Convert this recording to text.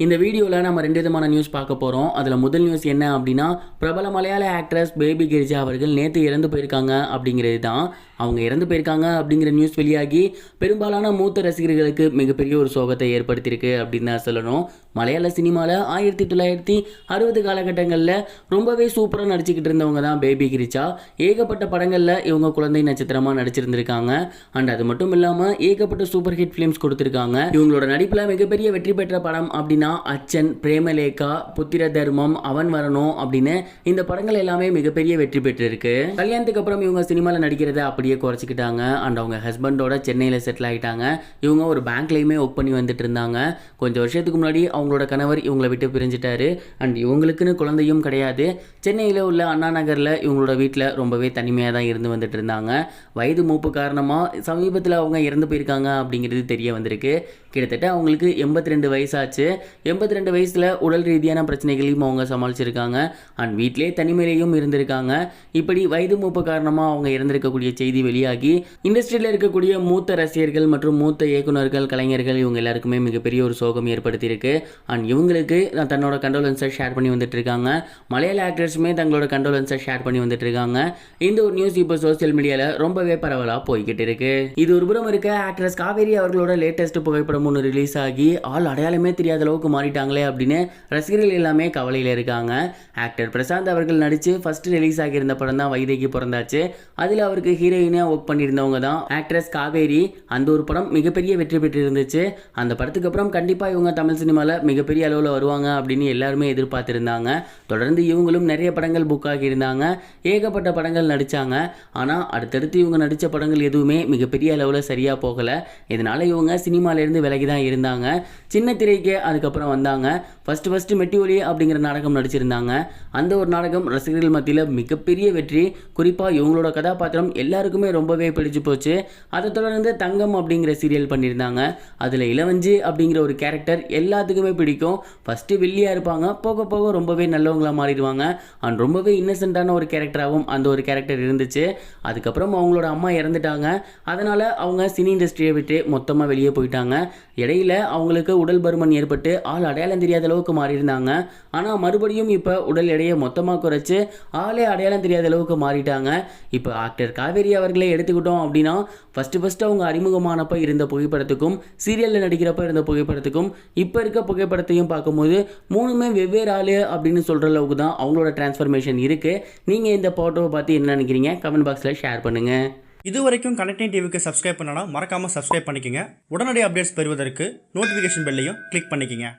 இந்த வீடியோவில் நம்ம ரெண்டு விதமான நியூஸ் பார்க்க போகிறோம் அதில் முதல் நியூஸ் என்ன அப்படின்னா பிரபல மலையாள ஆக்ட்ரஸ் பேபி கிரிஜா அவர்கள் நேற்று இறந்து போயிருக்காங்க அப்படிங்கிறது தான் அவங்க இறந்து போயிருக்காங்க அப்படிங்கிற நியூஸ் வெளியாகி பெரும்பாலான மூத்த ரசிகர்களுக்கு மிகப்பெரிய ஒரு சோகத்தை ஏற்படுத்தியிருக்கு அப்படின்னு தான் சொல்லணும். மலையாள சினிமாவில் ஆயிரத்தி தொள்ளாயிரத்தி அறுபது காலகட்டங்களில் ரொம்பவே சூப்பராக நடிச்சுக்கிட்டு இருந்தவங்க தான் பேபி கிரிச்சா. ஏகப்பட்ட படங்களில் இவங்க குழந்தை நட்சத்திரமாக நடிச்சிருந்திருக்காங்க. அண்ட் அது மட்டும் இல்லாமல் ஏகப்பட்ட சூப்பர் ஹிட் ஃபிலிம்ஸ் கொடுத்துருக்காங்க. இவங்களோட நடிப்பில் மிகப்பெரிய வெற்றி பெற்ற படம் அப்படின்னா அச்சன் பிரேமலேகா புத்திர தர்மம் அவன் வரணும் அப்படின்னு இந்த படங்கள் எல்லாமே மிகப்பெரிய வெற்றி பெற்றிருக்கு. கல்யாணத்துக்கு அப்புறம் இவங்க சினிமாவில் நடிக்கிறத அப்படி அப்படியே குறைச்சிக்கிட்டாங்க. அண்ட் அவங்க ஹஸ்பண்டோட சென்னையில் செட்டில் ஆகிட்டாங்க இவங்க ஒரு பேங்க்லேயுமே ஒர்க் பண்ணி வந்துட்டு இருந்தாங்க. கொஞ்சம் வருஷத்துக்கு முன்னாடி அவங்களோட கணவர் இவங்களை விட்டு பிரிஞ்சிட்டாரு. அண்ட் இவங்களுக்குன்னு குழந்தையும் கிடையாது. சென்னையில் உள்ள அண்ணா நகரில் இவங்களோட வீட்டில் ரொம்பவே தனிமையாக தான் இருந்து வந்துட்டு இருந்தாங்க. வயது மூப்பு காரணமாக சமீபத்தில் அவங்க இறந்து போயிருக்காங்க அப்படிங்கிறது தெரிய வந்திருக்கு. கிட்டத்தட்ட அவங்களுக்கு எண்பத்தி ரெண்டு வயசாச்சு. எண்பத்தி ரெண்டு வயசில் உடல் ரீதியான பிரச்சனைகளையும் அவங்க சமாளிச்சிருக்காங்க. அண்ட் வீட்டிலே தனிமையிலையும் இருந்திருக்காங்க. இப்படி வயது மூப்பு காரணமாக அவங்க இறந்திருக்கக்கூடிய செய்தி வெளியாகி இண்டஸ்ட்ரியில் இருக்கக்கூடிய மூத்த ரசிகர்கள் மற்றும் மூத்த இயக்குனர்கள் கலைஞர்கள் இவங்க எல்லாருக்குமே மிகப்பெரிய ஒரு சோகம் ஏற்படுத்தியிருக்கு. அண்ட் இவங்களுக்கு நான் தன்னோட கண்டோலன்ஸை ஷேர் பண்ணி வந்துட்டு இருக்காங்க மலையாள ஆக்டர்ஸுமே தங்களோட கண்டோலன்ஸை ஷேர் பண்ணி வந்துட்டு இருக்காங்க இந்த ஒரு நியூஸ் இப்போ சோசியல் மீடியாவில் ரொம்பவே பரவலாக போய்கிட்டு இருக்கு இது ஒரு புறம் இருக்க ஆக்ட்ரஸ் காவேரி அவர்களோட லேட்டஸ்ட் புகைப்படம் ஒன்று ரிலீஸ் ஆகி ஆள் அடையாளமே தெரியாத அளவுக்கு மாறிட்டாங்களே அப்படின்னு ரசிகர்கள் எல்லாமே கவலையில் இருக்காங்க. ஆக்டர் பிரசாந்த் அவர்கள் நடித்து ஃபர்ஸ்ட் ரிலீஸ் ஆகியிருந்த படம் தான் வைதேகி பிறந்தாச்சு. அதில் அவருக்கு ஹீரோ ஹீரோயினாக ஒர்க் பண்ணியிருந்தவங்க தான். ஆக்ட்ரஸ் காவேரி அந்த ஒரு படம் மிகப்பெரிய வெற்றி பெற்று இருந்துச்சு அந்த படத்துக்கு அப்புறம் கண்டிப்பாக இவங்க தமிழ் சினிமாவில் மிகப்பெரிய அளவில் வருவாங்க அப்படின்னு எல்லாருமே எதிர்பார்த்துருந்தாங்க. தொடர்ந்து இவங்களும் நிறைய படங்கள் புக் ஆகியிருந்தாங்க. ஏகப்பட்ட படங்கள் நடித்தாங்க ஆனால் அடுத்தடுத்து இவங்க நடித்த படங்கள் எதுவுமே மிகப்பெரிய அளவில் சரியாக போகலை. இதனால் இவங்க சினிமாலேருந்து விலகி தான் இருந்தாங்க. சின்ன திரைக்கு அதுக்கப்புறம் வந்தாங்க. ஃபஸ்ட்டு ஃபஸ்ட்டு மெட்டி அப்படிங்கிற நாடகம் நடிச்சிருந்தாங்க. அந்த ஒரு நாடகம் ரசிகர்கள் மத்தியில் மிகப்பெரிய வெற்றி. குறிப்பாக இவங்களோட கதாபாத்திரம் எல்லாருக்கும் எல்லாருக்குமே ரொம்பவே பிடிச்சு போச்சு. அதை தொடர்ந்து தங்கம் அப்படிங்கிற சீரியல் பண்ணியிருந்தாங்க. அதில் இளவஞ்சி அப்படிங்கிற ஒரு கேரக்டர் எல்லாத்துக்குமே பிடிக்கும். ஃபஸ்ட்டு வில்லியாக இருப்பாங்க. போக போக ரொம்பவே நல்லவங்களாக மாறிடுவாங்க. அண்ட் ரொம்பவே இன்னசென்ட்டான ஒரு கேரக்டராகவும் அந்த ஒரு கேரக்டர் இருந்துச்சு. அதுக்கப்புறம் அவங்களோட அம்மா இறந்துட்டாங்க. அதனால் அவங்க சினி இண்டஸ்ட்ரியை விட்டு மொத்தமாக வெளியே போயிட்டாங்க. இடையில அவங்களுக்கு உடல் பருமன் ஏற்பட்டு ஆள் அடையாளம் தெரியாத அளவுக்கு மாறியிருந்தாங்க. ஆனால் மறுபடியும் இப்போ உடல் எடையை மொத்தமாக குறைச்சி ஆளே அடையாளம் தெரியாத அளவுக்கு மாறிட்டாங்க. இப்போ ஆக்டர் காவேரி அவர்களை எடுத்துக்கிட்டோம் அப்படின்னா ஃபஸ்ட்டு ஃபஸ்ட்டு அவங்க அறிமுகமானப்போ இருந்த புகைப்படத்துக்கும் சீரியலில் நடிக்கிறப்ப இருந்த புகைப்படத்துக்கும் இப்போ இருக்க புகைப்படத்தையும் பார்க்கும்போது மூணுமே வெவ்வேறு ஆள் அப்படின்னு சொல்கிற அளவுக்கு தான் அவங்களோட டிரான்ஸ்ஃபர்மேஷன் இருக்குது நீங்கள் இந்த ஃபோட்டோவை பார்த்து என்ன நினைக்கிறீங்க? கமெண்ட் பாக்ஸில் ஷேர் பண்ணுங்கள் இது வரைக்கும் கனெக்டிங் டிவிக்கு சப்ஸ்கிரைப் பண்ணனா மறக்காமல் சப்ஸ்கிரைப் பண்ணிக்கங்க. உடனடி அப்டேட்ஸ் பெறுவதற்கு நோட்டிஃபிகேஷன் பெல்லையும் கிளிக் பண்ணிக்கோங்க.